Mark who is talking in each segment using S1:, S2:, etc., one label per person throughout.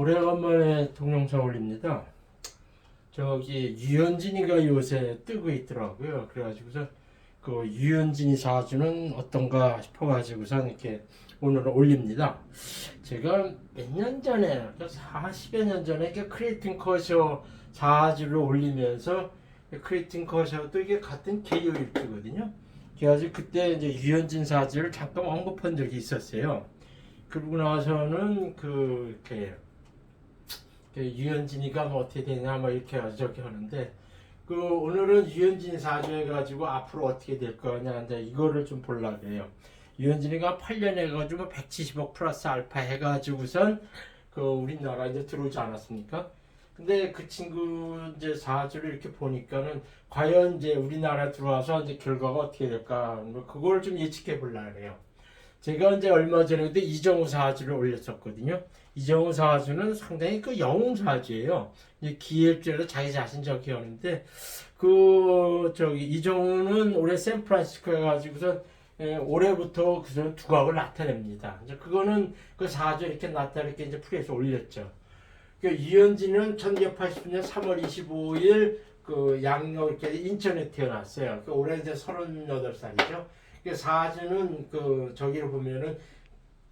S1: 오래간만에 동영상 올립니다. 저기 유현진이가 요새 뜨고 있더라고요. 그래가지고서 그 유현진이 사주는 어떤가 싶어가지고선 이렇게 오늘 올립니다. 제가 몇 년 전에, 40여 년 전에 이렇게 크리에이팅 커셔 사주를 올리면서 크리에이팅 커셔도 이게 같은 개요 일주거든요. 그래가지고 그때 이제 유현진 사주를 잠깐 언급한 적이 있었어요. 그러고 나서는 그 이렇게 그 유현진이가 뭐 어떻게 되냐 뭐 이렇게 저기 하는데 그 오늘은 유현진 사주 해 가지고 앞으로 어떻게 될 거냐 이제 이거를 좀 보려고 해요. 유현진이가 8년 해가지고 170억 플러스 알파 해가지고선 그 우리나라 이제 들어오지 않았습니까? 근데 그 친구 이제 사주를 이렇게 보니까는 과연 이제 우리나라 들어와서 이제 결과가 어떻게 될까 뭐 그걸 좀 예측해 보려고 해요. 제가 이제 얼마 전에도 이정우 사주를 올렸었거든요. 이정우 사주는 상당히 그 영웅 사주예요. 기획적으로 자기 자신 하는데 그 저기 이정우는 올해 샌프란시스코에 가지고서 예, 올해부터 그 두각을 나타냅니다. 이제 그거는 그 사주 이렇게 나타 이렇게 이제 풀에서 올렸죠. 그 이현진은 1980년 3월 25일 그 양력 이렇게 인천에 태어났어요. 그 올해 이제 38살이죠. 그 사주는 그 저기를 보면은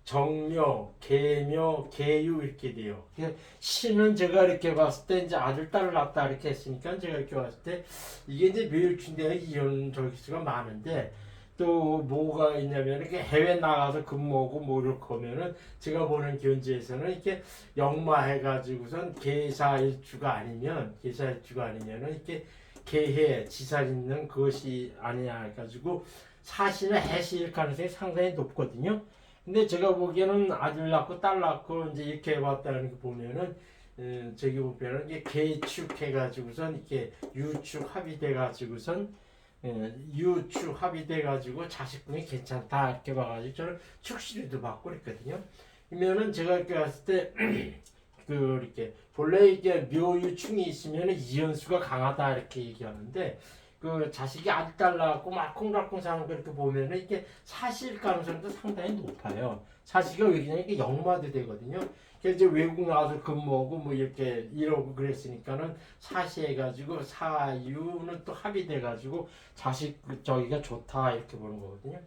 S1: 정묘, 계묘, 계유 이렇게 돼요. 그 신은 제가 이렇게 봤을 때 이제 아들 딸을 낳았다 이렇게 했으니까 제가 이렇게 봤을 때 이게 이제 묘일춘대가 이혼 저기수가 많은데 또 뭐가 있냐면 이렇게 해외 나가서 근무하고 뭐 이렇게 하면은 제가 보는 견지에서는 이렇게 역마해 가지고선 계사일주가 아니면 계사일주가 아니면은 이렇게 계해 지살 있는 그것이 아니냐 해가지고 사실은 해시일 가능성이 상당히 높거든요. 근데 제가 보기에는 아들 낳고 딸 낳고 이제 이렇게 해봤다는 거 보면은 음, 저기 보면은 이게 계축 해가지고선 이렇게 유축 합의돼 가지고선 예, 유축 합의돼 가지고 자식분이 괜찮다 이렇게 봐가지고 저는 축시리도 받고 그랬거든요. 그러면은 제가 이렇게 봤을 때 그 이렇게 본래 이게 묘유충이 있으면 이연수가 강하다 이렇게 얘기하는데 그 자식이 아들 딸 낳고 막 콩닥콩 사는 거 이렇게 보면은 이게 사실 가능성도 상당히 높아요. 사실가 왜 그냥 이게 역마도 되거든요. 그래서 외국 나와서 근무하고 뭐 이렇게 이러고 그랬으니까는 사시해가지고 사유는 또 합의돼가지고 자식 그 저기가 좋다 이렇게 보는 거거든요.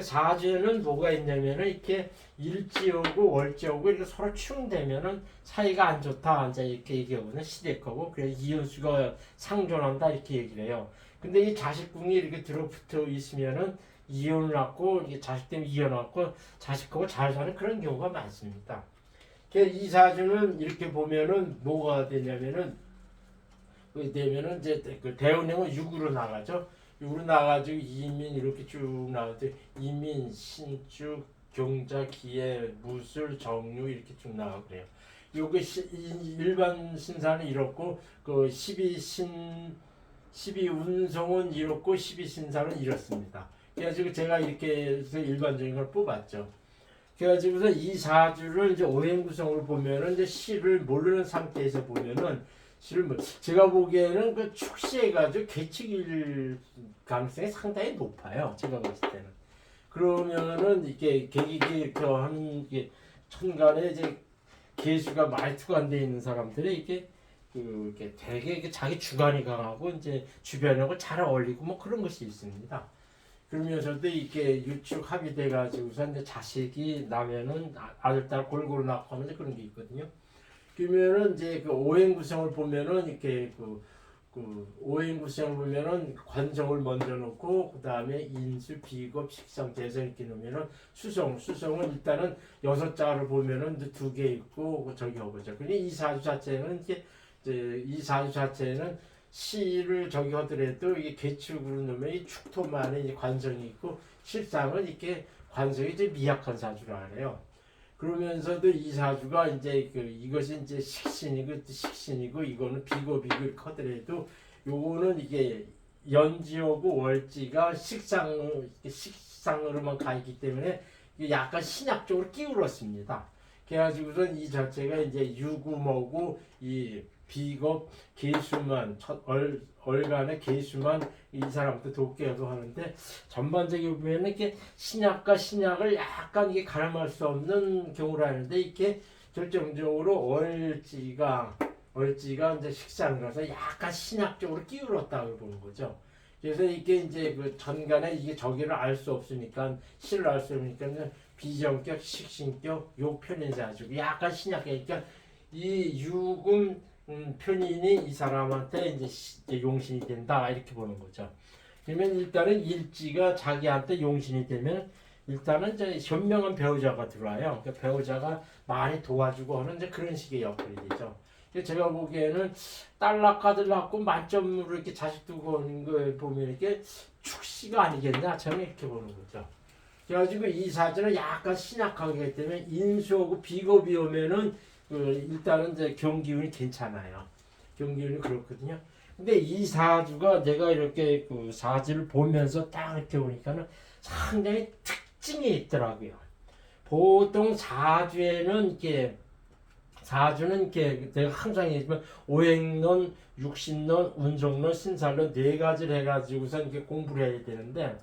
S1: 사주에는 뭐가 있냐면은 이렇게 일지오고 월지오고 이렇게 서로 충되면은 사이가 안 좋다 이제 이렇게 얘기하거든요. 시댁하고 그래서 이혼수가 상존한다 이렇게 얘기를 해요. 근데 이 자식궁이 이렇게 들어붙어 있으면은 이혼을 하고 이게 자식 때문에 이혼하고 자식하고 잘 사는 그런 경우가 많습니다. 이 사주는 이렇게 보면은 뭐가 되냐면은 그 되면은 이제 그 대운행은 6으로 나가죠. 6으로 나가지고 이민 이렇게 쭉 나가는데 이민, 신축, 경자, 기해, 무술, 정유 이렇게 쭉 나가고 그래요. 요게 시, 이 일반 신사는 이렇고 그 12신 12 운송은 이렇고 12 신사는 이렇습니다. 그래가지고 제가 이렇게 해서 일반적인 걸 뽑았죠. 그래가지고서 이 사주를 이제 오행 구성을 보면은 이제 시를 모르는 상태에서 보면은 시를 뭐 제가 보기에는 그 축시해가지고 개축일 가능성이 상당히 높아요. 제가 봤을 때는. 그러면은 이게 계기기 하는 게 천간에 이제 개수가 말투가 안 돼 있는 사람들이 이게 그 이렇게 되게 자기 주관이 강하고 이제 주변하고 잘 어울리고 뭐 그런 것이 있습니다. 그러면서도 이게 유축 합의돼 가지고서 이제 자식이 나면은 아- 아들 딸 골고루 낳고 하는 그런 게 있거든요. 그러면은 이제 그 오행 구성을 보면은 이렇게 그, 그 오행 구성을 보면은 관성을 먼저 놓고 그 다음에 인수, 비겁, 식상, 대성 놓으면은 수성, 수성은 일단은 여섯 자를 보면은 두 개 있고 그 저기 하고죠. 근데 이 사주 자체는 이게 이제 이 사주 자체는 시를 저기 하더라도 이게 개축으로 놓으면 이 축토만에 이제 관성이 있고 실상은 이렇게 관성이 이제 미약한 사주라 하네요. 그러면서도 이 사주가 이제 그 이것이 이제 식신이고 식신이고 이거는 비고비고 하더라도 요거는 이게 연지하고 월지가 식상 식상으로만 가 있기 때문에 약간 신약적으로 끼울었습니다. 그래가지고선 이 자체가 이제 유구모고 이 비겁 개수만 첫 얼, 얼간의 개수만 이 사람한테 돕게도 하는데 전반적으로 보면 이렇게 신약과 신약을 약간 이게 가름할 수 없는 경우라는데 이렇게 결정적으로 월지가 월지가 이제 가서 약간 신학적으로 기울었다고 보는 거죠. 그래서 이게 이제 그 전간에 이게 저기를 알 수 없으니까 실을 알 수 없으니까 비정격, 식신격 요 편인사 가지고 약간 신약이니까 이 유금 음, 편인이 이 사람한테 이제, 시- 이제 용신이 된다 이렇게 보는 거죠. 그러면 일단은 일지가 자기한테 용신이 되면 일단은 이제 현명한 배우자가 들어와요. 그 배우자가 많이 도와주고 하는 이제 그런 식의 역할이 되죠. 제가 보기에는 딸락가들 낳고 만점으로 이렇게 자식 두고 오는 거 보면 이렇게 축시가 아니겠냐 저는 이렇게 보는 거죠. 그래가지고 이 사주는 약간 신약하기 때문에 인수하고 비겁이 오면은 그 일단은 이제 경기운이 괜찮아요. 경기운이 그렇거든요. 근데 이 사주가 내가 이렇게 그 사주를 보면서 딱 이렇게 보니까는 상당히 특징이 있더라고요. 보통 사주에는 이렇게 사주는 이렇게 내가 항상 얘기지만 오행론, 육신론, 운송론, 신살론 네 가지를 해가지고서 이렇게 공부를 해야 되는데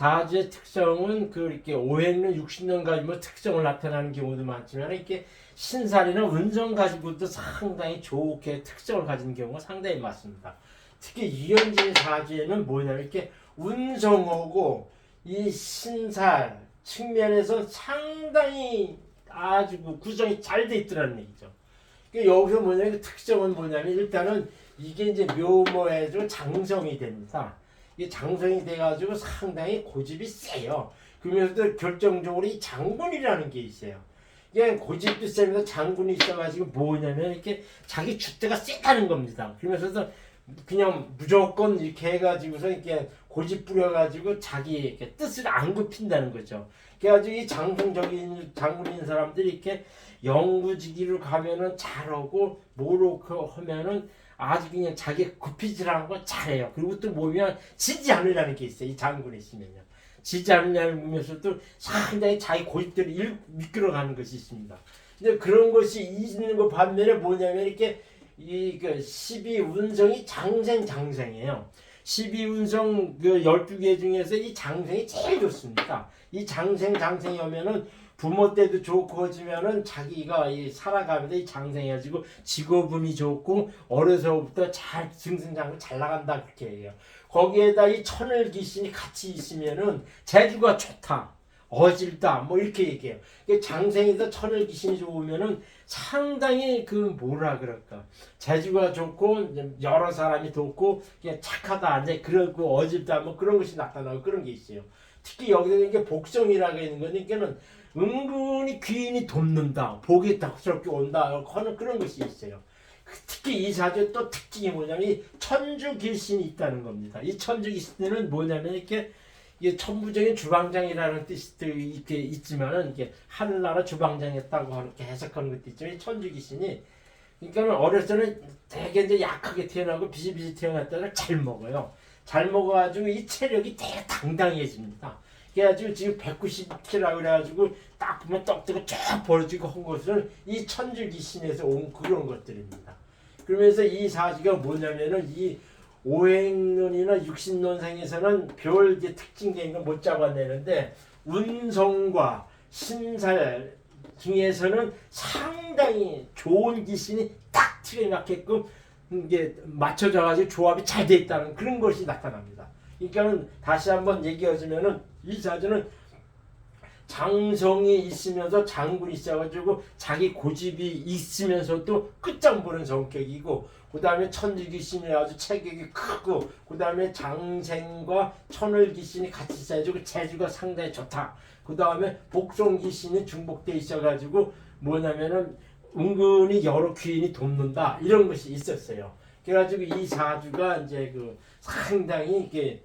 S1: 사주의 특성은 그 이렇게 오행론, 육신론 가지고 특성을 나타내는 경우도 많지만 이렇게 신살이나 운송 가지고도 상당히 좋게 특성을 가진 경우가 상당히 많습니다. 특히 이현진 사주에는 뭐냐면 이렇게 운송하고 이 신살 측면에서 상당히 아주 그 구성이 잘 돼 있더라는 얘기죠. 그러니까 여기서 뭐냐면 그 특성은 뭐냐면 일단은 이게 이제 묘모에서 장성이 됩니다. 장성이 돼가지고 상당히 고집이 세요. 그러면서도 결정적으로 이 장군이라는 게 있어요. 이게 고집도 세면서 장군이 있어가지고 뭐냐면 이렇게 자기 주대가 세다는 겁니다. 그러면서도 그냥 무조건 이렇게 해가지고서 이렇게 고집 부려가지고 자기 이렇게 뜻을 안 굽힌다는 거죠. 그래가지고 이 장성적인 장군인 사람들이 이렇게 영구지기를 가면은 잘하고 모로코 하면은 아주 그냥 자기 굽히질 않은 건 잘해요. 그리고 또 보면 지지 않으려는 게 있어요. 이 장군이 있으면요. 지지 않으면서도 상당히 자기 고집대로 일, 미끌어가는 것이 있습니다. 근데 그런 것이 있는 거 반면에 뭐냐면 이렇게 이그 12 운성이 장생 장생이에요. 12 운성 그 12개 중에서 이 장생이 제일 좋습니다. 이 장생 장생이 오면은 부모 때도 좋고 하지만은 자기가 이 살아가면서 이 장생해가지고 직업운이 좋고 어려서부터 잘 승승장구 잘 나간다 그렇게 해요. 거기에다 이 천을 귀신이 같이 있으면은 재주가 좋다. 어질다 뭐 이렇게 얘기해요. 장생에서 천을 귀신이 좋으면은 상당히 그 뭐라 그럴까 재주가 좋고 여러 사람이 돕고 착하다 이제 그러고 어질다 뭐 그런 것이 나타나고 그런 게 있어요. 특히 여기서 이게 복성이라고 있는 거니까는 은근히 귀인이 돕는다 복이 덕스럽게 온다 하는 그런 것이 있어요. 특히 이 사주의 또 특징이 뭐냐면 이 천주 길신이 있다는 겁니다. 이 천주 길신은 뭐냐면 이렇게 이게 천부적인 주방장이라는 뜻도 이렇게 있지만은 이게 하늘나라 주방장이었다고 이렇게 해석하는 것도 있지만 이 천주 귀신이 그러니까 어렸을 때는 되게 이제 약하게 태어나고 비실비실 태어났다가 잘 먹어요. 잘 먹어가지고 이 체력이 되게 당당해집니다. 그래가지고 지금 190kg라고 그래가지고 딱 보면 떡대가 쫙 벌어지고 한 것은 이 천주 귀신에서 온 그런 것들입니다. 그러면서 이 사주가 뭐냐면은 이 오행론이나 육신론상에서는 별 이제 특징적인 건못 잡아내는데 운성과 신살 중에서는 상당히 좋은 기신이 딱 틀에 맞게끔 이게 맞춰져 가지고 조합이 잘 돼 있다는 그런 것이 나타납니다. 그러니까는 다시 한번 얘기하자면은 이 사주는 장성이 있으면서 장군이 있어가지고 자기 고집이 있으면서도 끝장 보는 성격이고 그 다음에 천지귀신이 아주 체격이 크고 그 다음에 장생과 천을귀신이 같이 있어가지고 재주가 상당히 좋다. 그 다음에 복송귀신이 중복돼 있어가지고 뭐냐면은 은근히 여러 귀인이 돕는다 이런 것이 있었어요. 그래가지고 이 사주가 이제 그 상당히 이게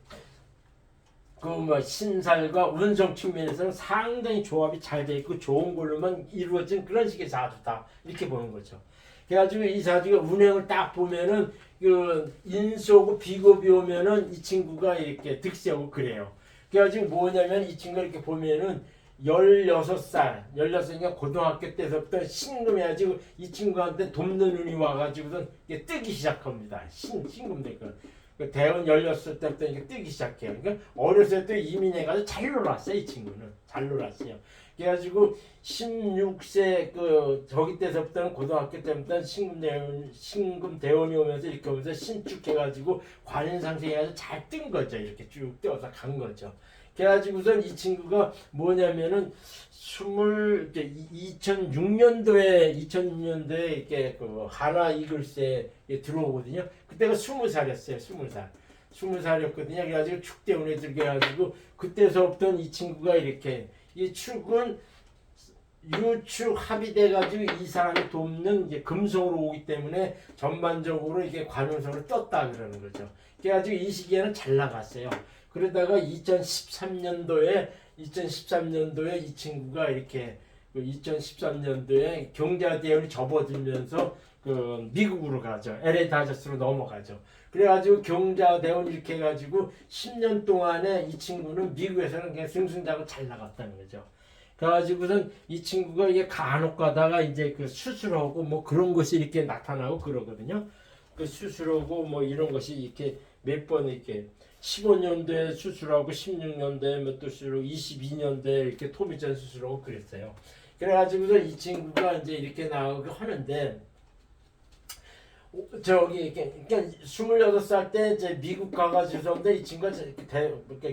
S1: 그 뭐 신살과 운성 측면에서는 상당히 조합이 잘 돼 있고 좋은 걸로만 이루어진 그런 식의 사주다 이렇게 보는 거죠. 그래가지고 이 사주가 운행을 딱 보면은 그 인수하고 비겁이 오면은 이 친구가 이렇게 득세하고 그래요. 그래가지고 뭐냐면 이 친구가 이렇게 보면은 16살, 16살이니까 고등학교 때서부터 신금해가지고 이 친구한테 돕는 운이 와가지고선 이게 뜨기 시작합니다. 신, 신금 될 거. 그 대원 열렸을 때부터 이게 뜨기 시작해요. 그러니까 어렸을 때 이민해 가지고 잘 놀았어요 이 친구는 잘 놀았어요. 그래가지고 16세 그 저기 때서부터는 고등학교 때부터 신금 대원 신금 대원이 오면서 이렇게 오면서 신축해가지고 관인상생해가지고 잘 뜬 거죠 이렇게 쭉 떠서 간 거죠. 그래가지고선 이 친구가 뭐냐면은 스물 이제 2006년도에 2006년도에 이렇게 그 하나 이글스에 들어오거든요. 그때가 스무 살이었어요. 스무 살. 스무 살이었거든요. 그래가지고 축대원에 들게가지고 그때서부터 이 친구가 이렇게 이 축은 유축 합의돼가지고 이 사람이 돕는 이제 금속으로 오기 때문에 전반적으로 이게 관운성을 떴다 그러는 거죠. 그래가지고 이 시기에는 잘 나갔어요. 그러다가 2013년도에 2013년도에 이 친구가 이렇게 그 2013년도에 경자대원이 접어들면서 그 미국으로 가죠. LA 다저스로 넘어가죠. 그래가지고 경자대원 이렇게 해가지고 10년 동안에 이 친구는 미국에서는 그냥 승승장구 잘 나갔다는 거죠. 그래가지고선 이 친구가 이게 간혹 가다가 이제 그 수술하고 뭐 그런 것이 이렇게 나타나고 그러거든요. 그 수술하고 뭐 이런 것이 이렇게 몇 번 이렇게 15년도에 수술하고 16년도에 몇도 수술하고 22년도에 이렇게 토미전 수술하고 그랬어요. 그래가지고서 이 친구가 이제 이렇게 나오고 하는데 오, 저기 그러니까 26살 때 이제 미국 가가지고서 이 친구가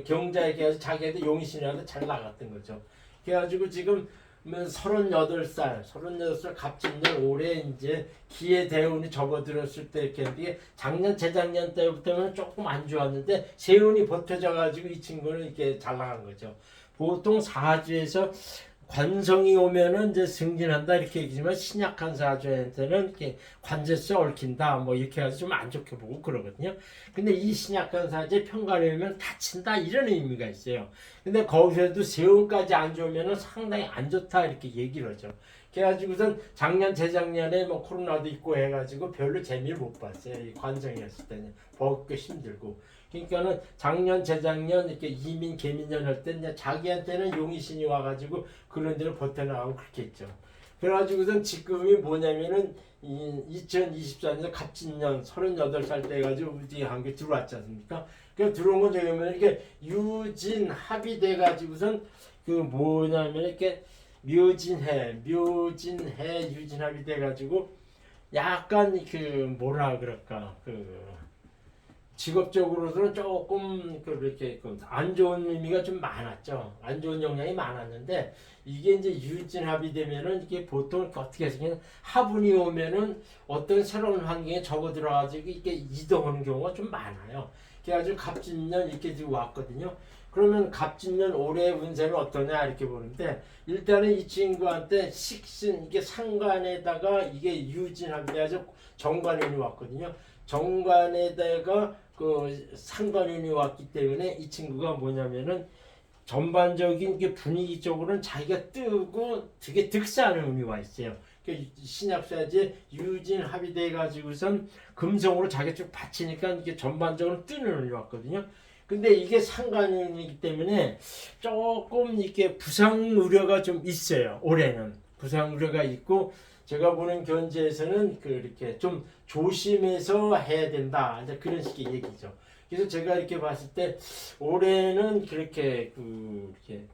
S1: 경자에게 자기한테 용신이라도 잘 나갔던 거죠. 그래가지고 지금 뭐 38살, 38살 갑진년 올해 이제 기회 대운이 접어들었을 때 이렇게 했는데 작년, 재작년 때부터는 조금 안 좋았는데 세운이 버텨져가지고 이 친구는 이렇게 잘 나간 거죠. 보통 사주에서 관성이 오면은 이제 승진한다 이렇게 얘기지만 신약한 사주한테는 이렇게 관제수 얽힌다 뭐 이렇게 해서 좀 안 좋게 보고 그러거든요. 근데 이 신약한 사주에 오면 다친다 이런 의미가 있어요. 근데 거기서도 세운까지 안 좋으면은 상당히 안 좋다 이렇게 얘기를 하죠. 그래가지고선 작년 재작년에 뭐 코로나도 있고 해가지고 별로 재미를 못 봤어요. 이 관성이었을 때는 버겁고 힘들고. 그러니까는 작년 재작년 이렇게 이민 개민년 할 때 이제 자기한테는 용의신이 와가지고 그런 데를 버텨나가고 그렇게 했죠. 그래가지고선 지금이 뭐냐면은 이 2024년 갑진년 38살 때 해가지고 우리 한게 들어왔지 않습니까? 그 들어온 건 저기 보면 이렇게 유진 합의돼 가지고선 그 뭐냐면 이렇게 묘진해 묘진해 유진 합의돼 가지고 약간 그 뭐라 그럴까 그 직업적으로는 조금 그렇게 그안 좋은 의미가 좀 많았죠. 안 좋은 영향이 많았는데 이게 이제 유진합이 되면은 이게 보통 어떻게 해서 화분이 오면은 어떤 새로운 환경에 접어 들어가지고 이게 이동하는 경우가 좀 많아요. 그래가지고 갑진년 이렇게 지금 왔거든요. 그러면 갑진년 올해 운세는 어떠냐 이렇게 보는데 일단은 이 친구한테 식신 이게 상관에다가 이게 유진합이 돼서 정관운이 왔거든요. 정관에다가 그 상관운이 왔기 때문에 이 친구가 뭐냐면은 전반적인 게 분위기적으로는 자기가 뜨고 되게 득세하는 와 있어요. 그 신약사제 유진 합의돼 가지고선 금성으로 자기 쭉 받치니까 이게 전반적으로 뜨는 운이 왔거든요. 근데 이게 상관운이기 때문에 조금 이렇게 부상 우려가 좀 있어요. 올해는 부상 우려가 있고 제가 보는 견제에서는 그 이렇게 좀 조심해서 해야 된다. 이제 그런 식의 얘기죠. 그래서 제가 이렇게 봤을 때 올해는 그렇게 그 이렇게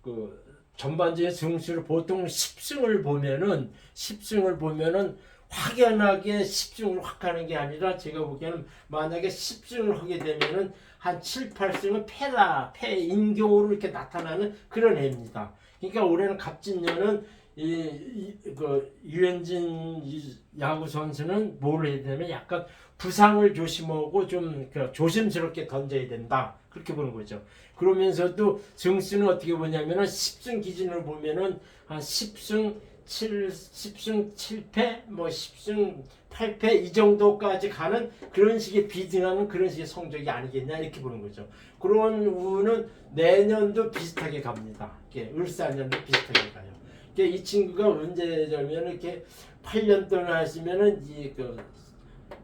S1: 그 전반적인 승수를 보통 10승을 보면은 10승을 보면은 확연하게 10승을 확 하는 게 아니라 제가 보기에는 만약에 10승을 하게 되면은 한 7, 8승은 패다, 패, 인교로 이렇게 나타나는 그런 해입니다. 그러니까 올해는 갑진년은 이, 이, 그, 유현진 이 야구 선수는 뭘 해야 되냐면 약간 부상을 조심하고 좀그 조심스럽게 던져야 된다. 그렇게 보는 거죠. 그러면서도 승수는 어떻게 보냐면은 10승 기준으로 보면은 한 10승 7, 10승 7패, 뭐 10승 8패 이 정도까지 가는 그런 식의 비등하는 그런 식의 성적이 아니겠냐 이렇게 보는 거죠. 그런 우는 내년도 비슷하게 갑니다. 이렇게 을사년도 비슷하게 가요. 이이 친구가 언제냐면 이렇게 8년 동안 하시면은 이그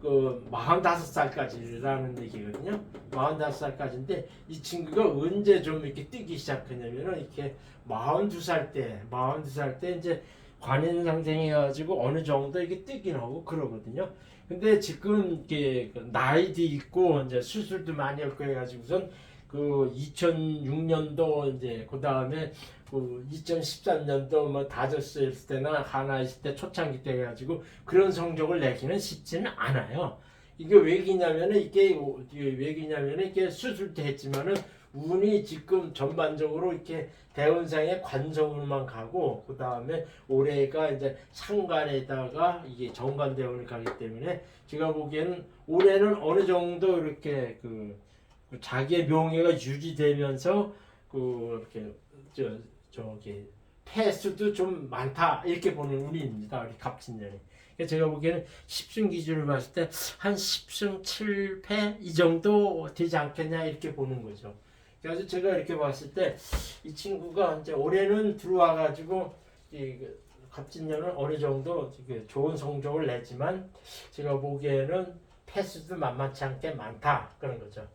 S1: 그 45살까지라는 얘기거든요. 45살까지인데 이 친구가 언제 좀 이렇게 뜨기 시작했냐면은 이렇게 42살 때, 42살 때 이제 관인 상생해 가지고 어느 정도 이게 뜨긴 하고 그러거든요. 근데 지금 이게 그 나이도 있고 이제 수술도 많이 했고 해가지고선 그 2006년도 이제 그 다음에 그 2013년도 뭐 다저스 있을 때나 하나 있을 때 초창기 때 해가지고 그런 성적을 내기는 쉽지는 않아요. 이게 왜기냐면은 이게 왜기냐면은 이게 수술도 했지만은 운이 지금 전반적으로 이렇게 대운상의 관성으로만 가고 그 다음에 올해가 이제 상관에다가 이게 정관 대운을 가기 때문에 제가 보기에는 올해는 어느 정도 이렇게 그, 그 자기의 명예가 유지되면서 그 이렇게 저 저기 패수도 좀 많다 이렇게 보는 운입니다 우리 갑진년이. 제가 보기에는 10승 기준으로 봤을 때 한 10승 7패 이 정도 되지 않겠냐 이렇게 보는 거죠. 그래서 제가 이렇게 봤을 때 이 친구가 이제 올해는 들어와 가지고 이 갑진년은 어느 정도 좋은 성적을 내지만 제가 보기에는 패수도 만만치 않게 많다 그런 거죠.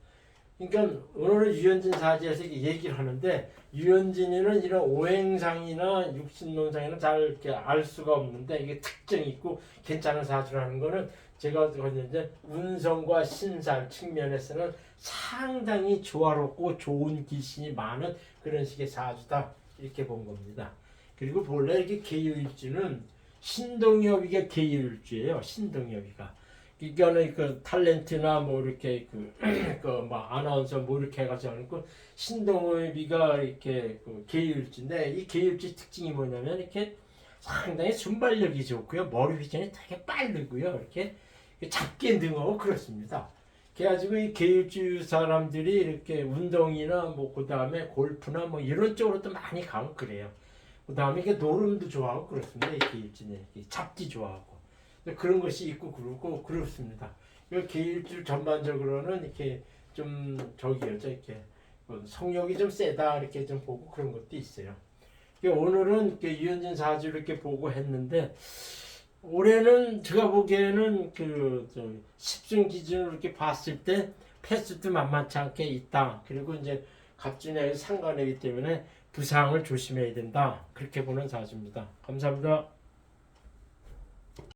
S1: 그러니까 오늘은 유현진 사지에서 얘기를 하는데 유현진이는 이런 오행상이나 육신론상에는 잘 이렇게 알 수가 없는데 이게 특징이 있고 괜찮은 사주라는 거는 제가 이제 운성과 신살 측면에서는 상당히 조화롭고 좋은 기신이 많은 그런 식의 사주다 이렇게 본 겁니다. 그리고 본래 이렇게 계유일주는 신동엽이가 계유일주예요. 신동엽이가. 이거는 그 탤런트나 뭐 이렇게 그그뭐 아나운서 뭐 이렇게 해가지고 하는 그 신동엽이가 이렇게 그 계유일주인데 이 계유일주 특징이 뭐냐면 이렇게 상당히 순발력이 좋고요. 머리 휘전이 되게 빠르고요. 이렇게 작게 능하고 그렇습니다. 그래가지고 이 계율주 사람들이 이렇게 운동이나 뭐 그다음에 골프나 뭐 이런 쪽으로도 많이 가고 그래요. 그다음에 이게 노름도 좋아하고 그렇습니다. 이 이렇게 잡기 좋아하고 그런 것이 있고 그렇고 그렇습니다. 이 계율주 전반적으로는 이렇게 좀 저기요, 저 이렇게 뭐 성욕이 좀 세다 이렇게 좀 보고 그런 것도 있어요. 그러니까 오늘은 이렇게 유현진 사주 이렇게 보고 했는데 올해는 제가 보기에는 그저 10중 기준으로 이렇게 봤을 때 패스도 만만치 않게 있다. 그리고 이제 갑진에 상관이기 때문에 부상을 조심해야 된다. 그렇게 보는 사주입니다. 감사합니다.